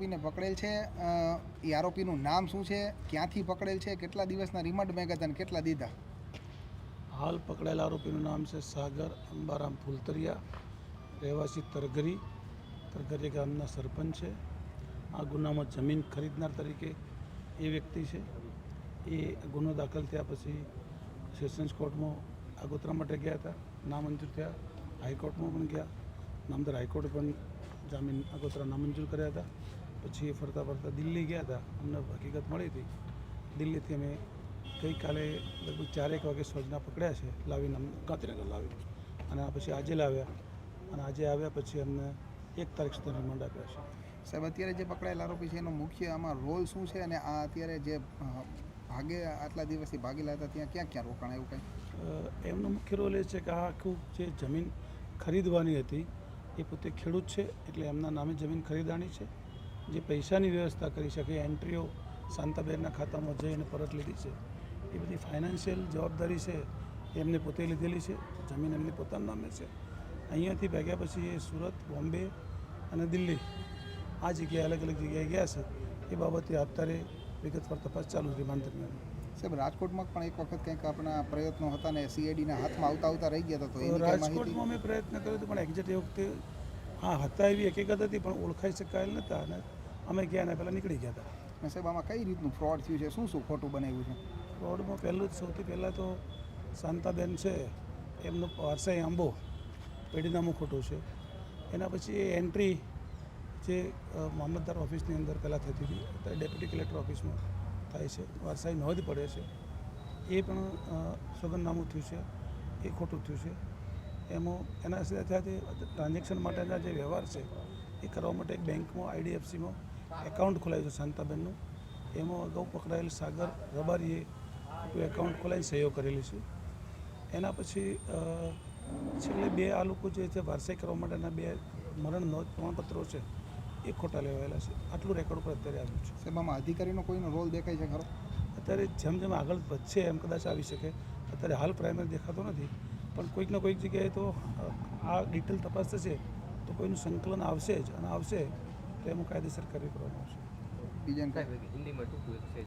આરોપીને પકડેલ છે. એ આરોપીનું નામ શું છે? ક્યાંથી પકડેલ છે? કેટલા દિવસના રિમાન્ડ માંગ્યા હતા અને કેટલા દીધા? હાલ પકડેલા આરોપીનું નામ છે સાગર અંબારામ ફૂલતરિયા, રહેવાસી તરગરી તરગરી ગામના સરપંચ છે. આ ગુનામાં જમીન ખરીદનાર તરીકે એ વ્યક્તિ છે. એ ગુનો દાખલ થયા પછી સેશન્સ કોર્ટમાં આગોતરા માટે ગયા હતા. નામંજૂર થયા. હાઈકોર્ટમાં પણ ગયા. નામદાર હાઈકોર્ટે પણ જામીન આગોતરા નામંજૂર કર્યા હતા. પછી એ ફરતા ફરતા દિલ્હી ગયા હતા. અમને હકીકત મળી હતી. દિલ્હીથી અમે ગઈકાલે લગભગ ચારેક વાગે સોજના પકડ્યા છે લાવીને અમને ગાંધીનગર લાવી. અને આ પછી આજે લાવ્યા. અને આજે આવ્યા પછી અમને એક તારીખ સુધી રિમાન્ડ આપ્યા છે. સાહેબ અત્યારે જે પકડાયેલા આરોપી છે એનો મુખ્ય આમાં રોલ શું છે? અને આ અત્યારે જે ભાગે આટલા દિવસથી ભાગેલા હતા ત્યાં ક્યાં ક્યાં રોકાણ એવું કંઈ? એમનો મુખ્ય રોલ એ છે કે આ આખું જે જમીન ખરીદવાની હતી એ પોતે ખેડૂત છે એટલે એમના નામે જમીન ખરીદવાની છે. જે પૈસાની વ્યવસ્થા કરી શકે એન્ટ્રીઓ શાંતાબેનના ખાતામાં જઈને પરત લીધી છે. એ બધી ફાઇનાન્શિયલ જવાબદારી છે એમને પોતે લીધેલી છે જમીન એમની પોતાના નામે છે. અહીંયાથી ભાગ્યા પછી એ સુરત બોમ્બે અને દિલ્હી આ જગ્યાએ અલગ અલગ જગ્યાએ ગયા છે. એ બાબતે અત્યારે વિગતવાર તપાસ ચાલુ રિમાન્ડ દરમિયાન. સાહેબ રાજકોટમાં પણ એક વખત કંઈક આપણા પ્રયત્નો હતા ને સીઆઈડીના હાથમાં આવતા આવતા રહી ગયા હતા તો રાજકોટમાં અમે પ્રયત્ન કર્યો હતો પણ એક્ઝેક્ટ એ વખતે હા હતા એવી હકીકત હતી પણ ઓળખાઈ શકાયેલ નહોતા અને અમે ગયા ને પહેલાં નીકળી ગયા હતા. સાહેબ આમાં કઈ રીતનું ફ્રોડ થયું છે? શું શું ખોટું બનાવ્યું છે? ફ્રોડમાં પહેલું જ સૌથી પહેલાં તો શાંતાબેન છે એમનું વારસાઈ આંબો પેઢીનામું ખોટું છે. એના પછી એ એન્ટ્રી જે મામલતદાર ઓફિસની અંદર પહેલાં થતી હતી અત્યારે ડેપ્યુટી કલેક્ટર ઓફિસમાં થાય છે. વારસાઈ નોંધ પડે છે. એ પણ સોગંદનામું થયું છે. એ ખોટું થયું છે. એમાં એના સાથે સાથે ટ્રાન્ઝેક્શન માટેના જે વ્યવહાર છે એ કરવા માટે એક બેંકમાં આઈડીએફસીમાં એકાઉન્ટ ખોલાવ્યું છે શાંતાબેનનું. એમાં અગાઉ પકડાયેલ સાગર રબારીએ એકાઉન્ટ ખોલાવીને સહીઓ કરેલી છે. એના પછી છેલ્લે બે આ લોકો જે છે વારસાઈ કરવા માટેના બે મરણ નોંધ પ્રમાણપત્રો છે એ ખોટા લેવાયેલા છે. આટલું રેકોર્ડ પર અત્યારે આવ્યું છે. એમાં અધિકારીનો કોઈનો રોલ દેખાય છે ખરો? અત્યારે જેમ જેમ આગળ વધશે એમ કદાચ આવી શકે. અત્યારે હાલ પ્રાઇમરી દેખાતો નથી. પણ કોઈક ને કોઈક જગ્યાએ તો આ ડિટેલ તપાસ થશે તો કોઈનું સંકલન આવશે જ અને આવશે. તો એમાં કાયદેસર કાર્ય કરવામાં આવશે. બીજાને કંઈ હિન્દીમાં ટૂંકું